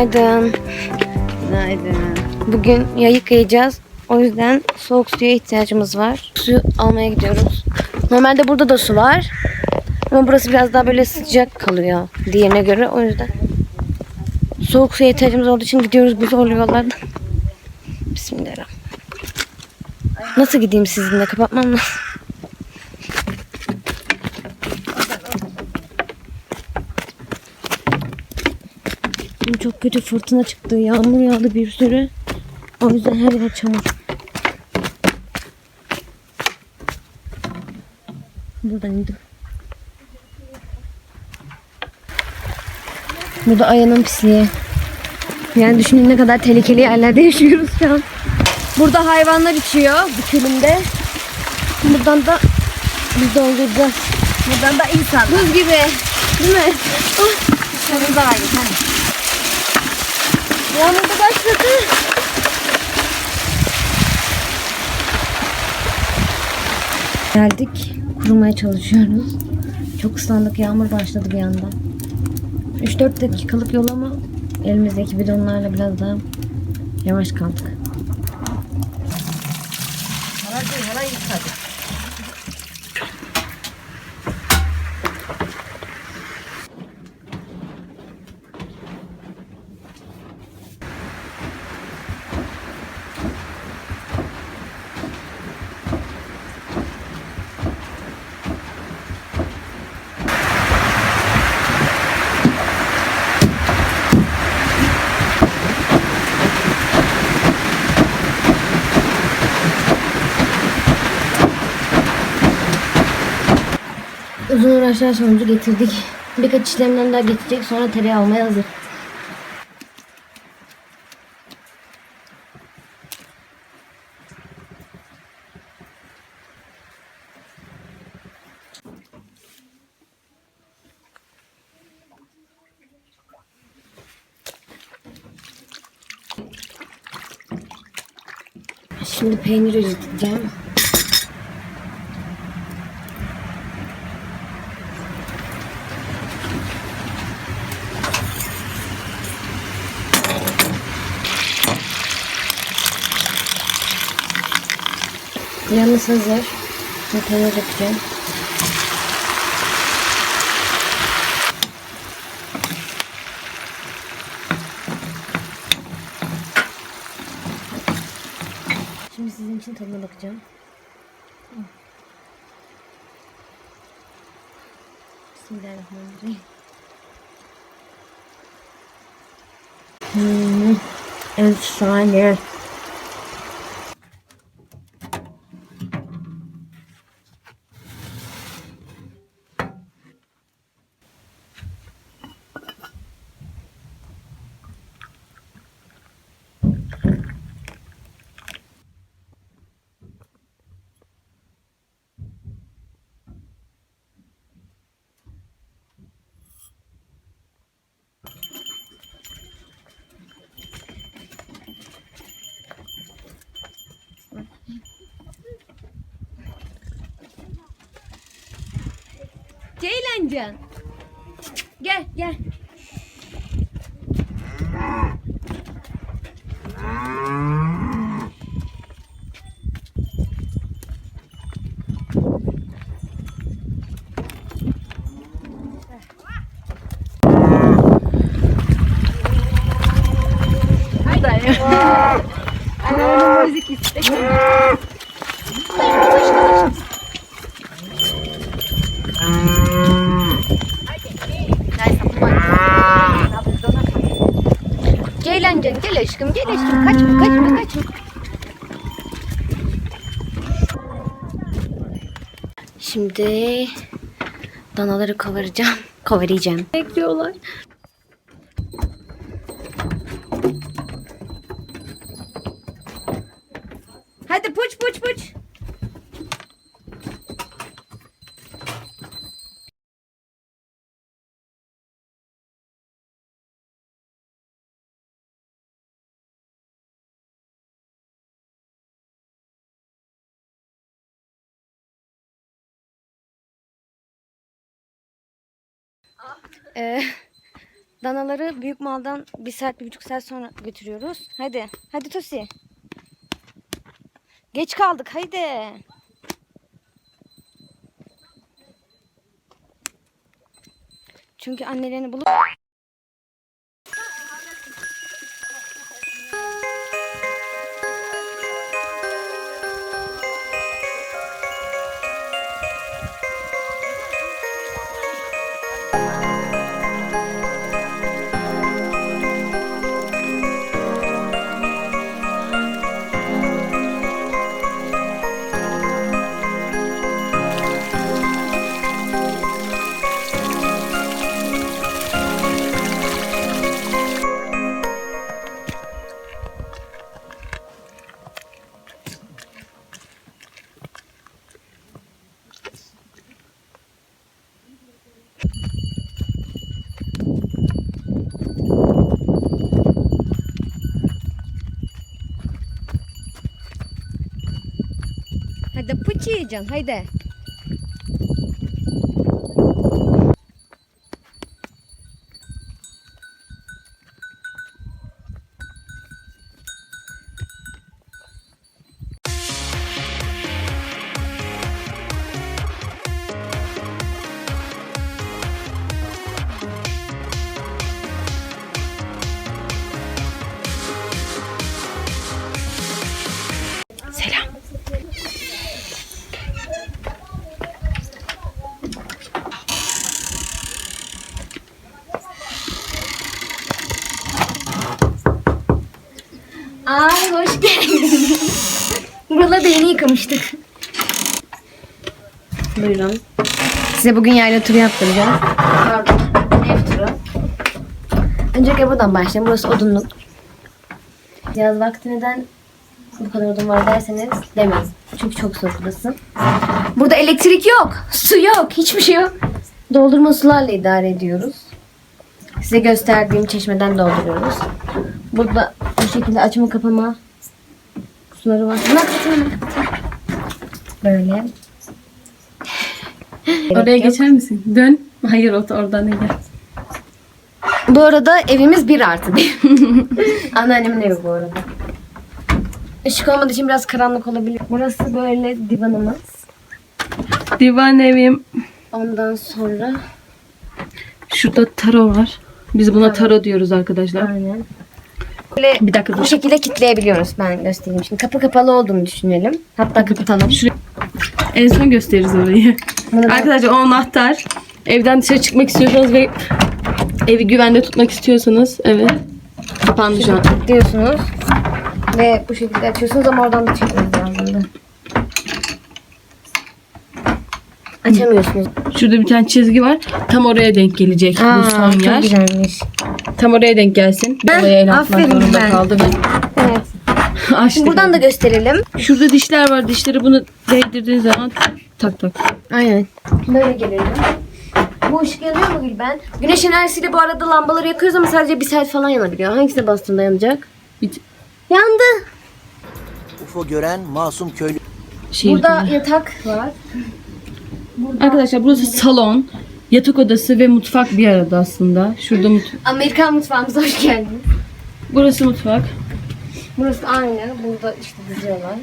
Günaydın. Günaydın. Bugün yayık yiyeceğiz. O yüzden soğuk suya ihtiyacımız var. Su almaya gidiyoruz. Normalde burada da su var. Ama burası biraz daha böyle sıcak kalıyor diğerine göre. O yüzden soğuk suya ihtiyacımız olduğu için gidiyoruz bu zorlu yollardan. Bismillahirrahmanirrahim. Nasıl gideyim sizinle? Kapatmam lazım. Çok kötü fırtına çıktı. Yağmur yağdı bir sürü. O yüzden her yer çamur. Buradan indim. Bu da ayağının pisliği. Yani düşünün ne kadar tehlikeli yerlerde yaşıyoruz şu an. Burada hayvanlar içiyor bu külümde. Buradan da biz dolduracağız. Buradan da insan. Buz gibi. Değil mi? Oh, var yeter. Yağmur da başladı. Geldik. Kurumaya çalışıyoruz. Çok ıslandık. Yağmur başladı bir anda. 3-4 dakikalık yol ama elimizdeki bidonlarla biraz daha yavaş kaldık. Hala değil, hala Uzun uğraşlar sonucu getirdik. Birkaç işlemden daha geçecek sonra tereyağı almaya hazır. Şimdi peynir ödeyeceğim. Yalnız hazır. Peynir yapacağım. Şimdi sizin için tadına bakacağım. Bismillahirrahmanirrahim. Hmm, efsane. Ceylancan. Gel gel. Şimdi danaları kavuracağım. Kavuracağım. Bekliyorlar. Ee, Danaları büyük maldan bir saat, bir buçuk saat sonra götürüyoruz. Hadi. Hadi Tosi. Geç kaldık. Haydi. Çünkü annelerini bulup じゃん。はいで。Yıkamıştık. Buyurun. Size bugün yayla turu yaptıracağım. Pardon. Ev turu. Öncelikle buradan başlayalım. Burası odunluk. Yaz vakti neden bu kadar odun var derseniz demeyiz. Çünkü çok soğuk burası. Burada elektrik yok. Su yok. Hiçbir şey yok. Doldurma sularla idare ediyoruz. Size gösterdiğim çeşmeden dolduruyoruz. Burada bu şekilde açma kapama suları var. Bunlar kapatın. Böyle. Oraya geçer misin? Dön. Hayır o oradan değil. Bu arada evimiz bir artı bir. Anneannemin evi bu arada. Işık olmadığı için biraz karanlık olabilir. Burası böyle divanımız. Divan evim. Ondan sonra Şurada taro var. Biz buna taro diyoruz arkadaşlar. aynen. Böyle Bir dakika bu şekilde kitleyebiliyoruz. Ben göstereyim şimdi. Kapı kapalı olduğunu düşünelim. Hatta kapatalım. Şuraya. En son gösteririz orayı. Bunu da- Arkadaşlar o anahtar. Evden dışarı çıkmak istiyorsanız ve evi güvende tutmak istiyorsanız evet. Kapandı şu an. diyorsunuz. Ve bu şekilde açıyorsunuz ama oradan da çekmeniz lazım. Açamıyorsunuz. Şurada bir tane çizgi var. Tam oraya denk gelecek bu son çok yer. güzelmiş. Tam oraya denk gelsin. Heh, olaya el atmak aferin zorunda güzel. kaldı ve Evet. açtık. Buradan da gösterelim. Şurada dişler var. Dişleri bunu değdirdiğin zaman tak tak. Aynen. Böyle gelelim. Bu ışık yanıyor mu Gülben? Güneş enerjisiyle bu arada lambaları yakıyoruz ama sadece bir saat falan yanabiliyor. Hangisine bastığında yanacak? Bir Yandı. UFO gören masum köylü şey Burada yatak var. Arkadaşlar burası salon, yatak odası ve mutfak bir arada aslında. Şurada mut Amerikan mutfağımıza hoş geldiniz. Burası mutfak. Burası aynı. Burada işte diziyorlar.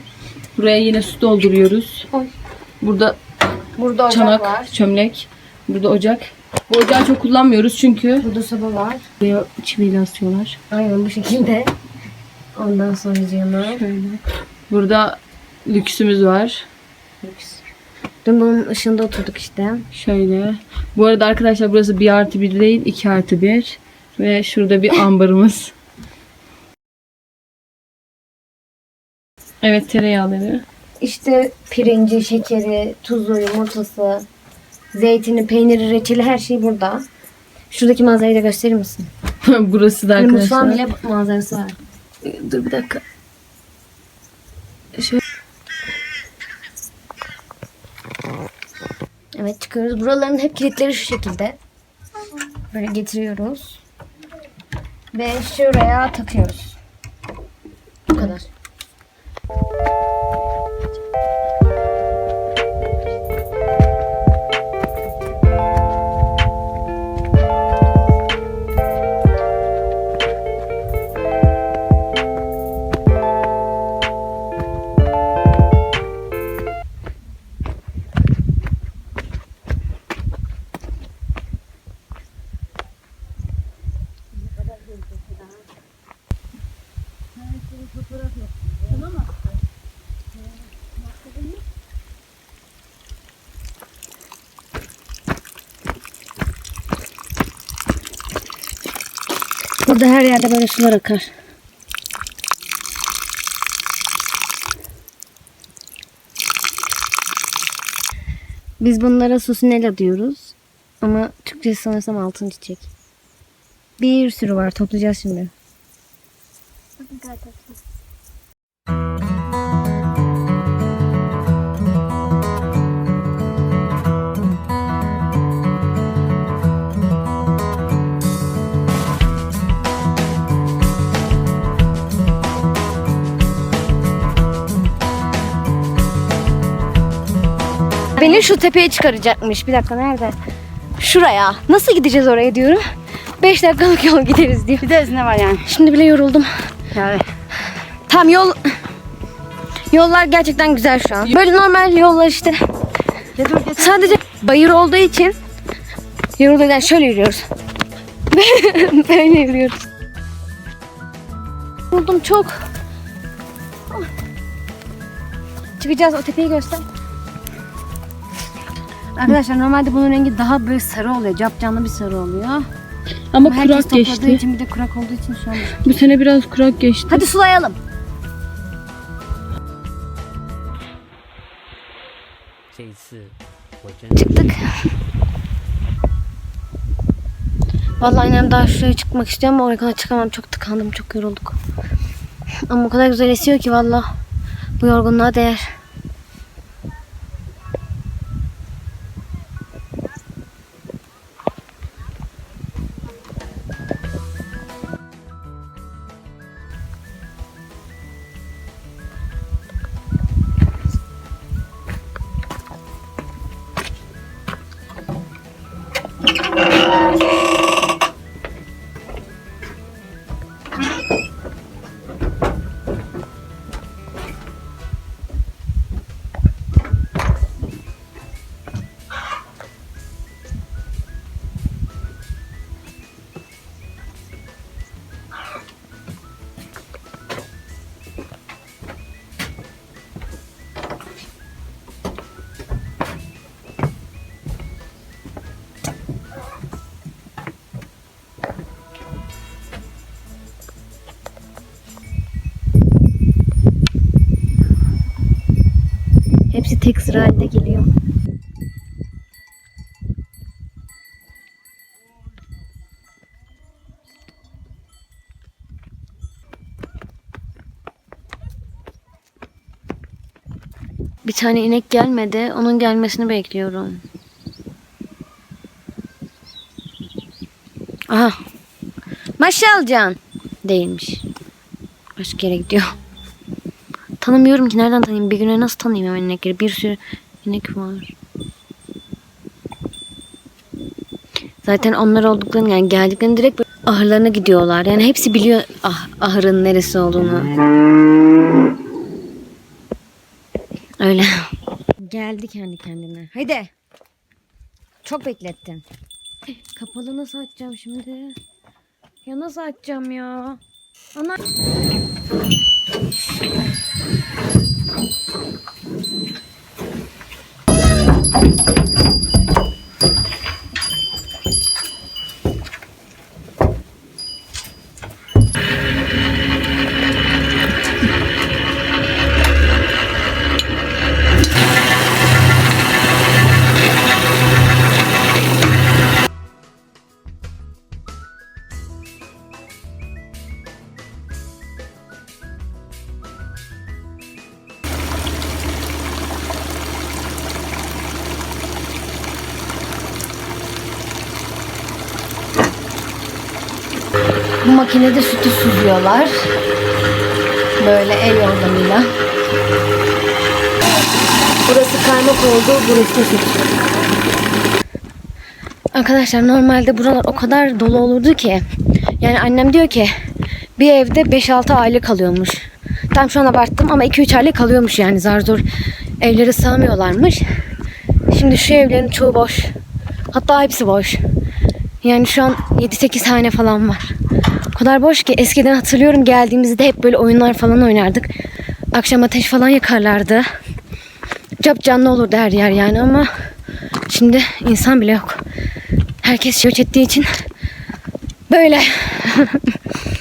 Buraya yine su dolduruyoruz. Oy. Burada Burada ocak çanak, var. çömlek. Burada ocak. Bu ocağı çok kullanmıyoruz çünkü Burada soba var. buraya çiviyle asıyorlar. Aynen bu şekilde. Ondan sonra yanı. Şöyle. Burada lüksümüz var. Dün bunun ışığında oturduk işte. Şöyle. Bu arada arkadaşlar burası 1 artı 1 değil 2 artı 1. Ve şurada bir ambarımız. Evet tereyağları. İşte pirinci, şekeri, tuzu, yumurtası, zeytini, peyniri, reçeli her şey burada. Şuradaki manzarayı da gösterir misin? burası da Hani mutfağın arkadaşlar. bile manzarası var. Dur bir dakika. Şöyle. Evet çıkıyoruz. Buraların hep kilitleri şu şekilde. Böyle getiriyoruz. Ve şuraya takıyoruz. Bu kadar. Yerde böyle sular akar. Biz bunlara susinella diyoruz. Ama Türkçesi sanırsam altın çiçek. Bir sürü var. Toplayacağız şimdi. Beni şu tepeye çıkaracakmış. Bir dakika nerede? Şuraya. Nasıl gideceğiz oraya diyorum. 5 dakikalık yol gideriz diyor. Bir de ne var yani? Şimdi bile yoruldum. Yani. Tam yol yollar gerçekten güzel şu an. Böyle normal yollar işte. Sadece bayır olduğu için yorulduğundan şöyle yürüyoruz. Böyle yürüyoruz. Yoruldum çok. Çıkacağız o tepeyi göster. Arkadaşlar normalde bunun rengi daha böyle sarı oluyor. Capcanlı bir sarı oluyor. Ama Herkes kurak topladığı geçti. için bir de kurak olduğu için şu an. Bu sene biraz kurak geçti. Hadi sulayalım. Çıktık. Vallahi annem daha şuraya çıkmak istiyorum ama oraya kadar çıkamam. Çok tıkandım, çok yorulduk. Ama o kadar güzel esiyor ki vallahi bu yorgunluğa değer. Hepsi tek sıra halinde geliyor. Bir tane inek gelmedi. Onun gelmesini bekliyorum. Aha. Maşalcan değilmiş. Başka yere gidiyor. Tanımıyorum ki nereden tanıyayım? Bir güne nasıl tanıyayım inekleri? Bir sürü inek var. Zaten onlar olduklarını yani geldiklerini direkt ahırlarına gidiyorlar. Yani hepsi biliyor ah, ahırın neresi olduğunu. Öyle. Geldi kendi kendine. Haydi. Çok beklettin. Kapalı nasıl açacağım şimdi? Ya nasıl açacağım ya? Ana. Thank you. Makinede sütü süzüyorlar. Böyle el yordamıyla. Burası kaymak oldu, burası süt. Arkadaşlar normalde buralar o kadar dolu olurdu ki. Yani annem diyor ki bir evde 5-6 aile kalıyormuş. Tam şu an abarttım ama 2-3 aile kalıyormuş yani zar zor evleri sığamıyorlarmış. Şimdi şu evlerin çoğu boş. Hatta hepsi boş. Yani şu an 7-8 hane falan var. O kadar boş ki eskiden hatırlıyorum geldiğimizde hep böyle oyunlar falan oynardık. Akşam ateş falan yakarlardı. Cap canlı olurdu her yer yani ama şimdi insan bile yok. Herkes göç ettiği için böyle.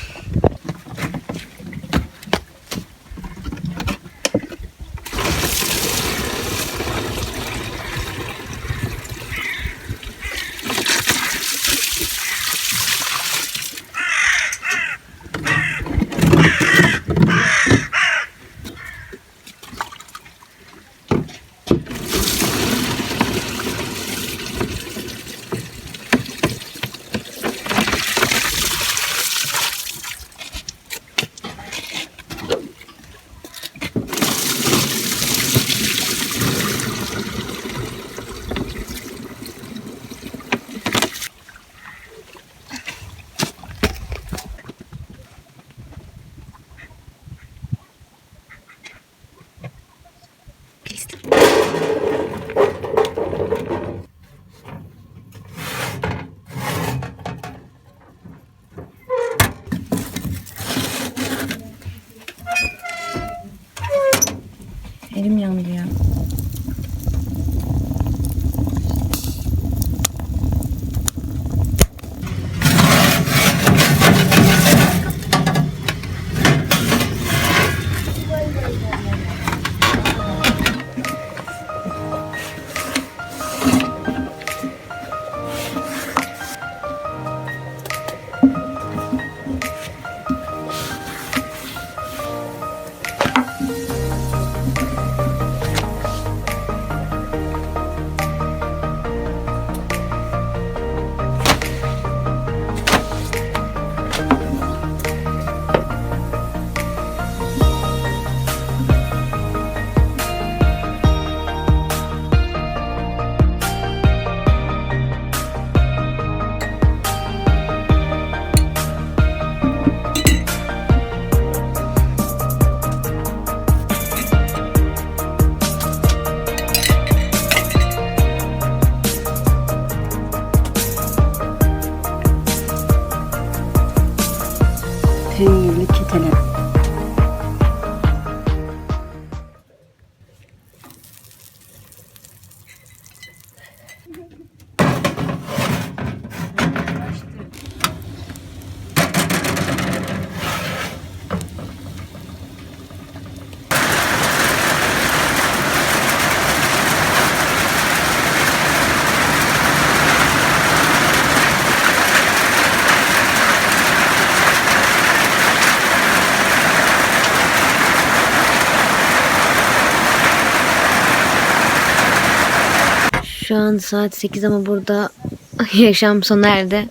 Şu an saat 8 ama burada yaşam sona erdi.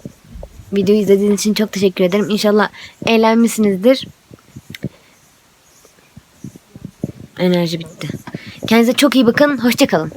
Videoyu izlediğiniz için çok teşekkür ederim. İnşallah eğlenmişsinizdir. Enerji bitti. Kendinize çok iyi bakın. Hoşçakalın.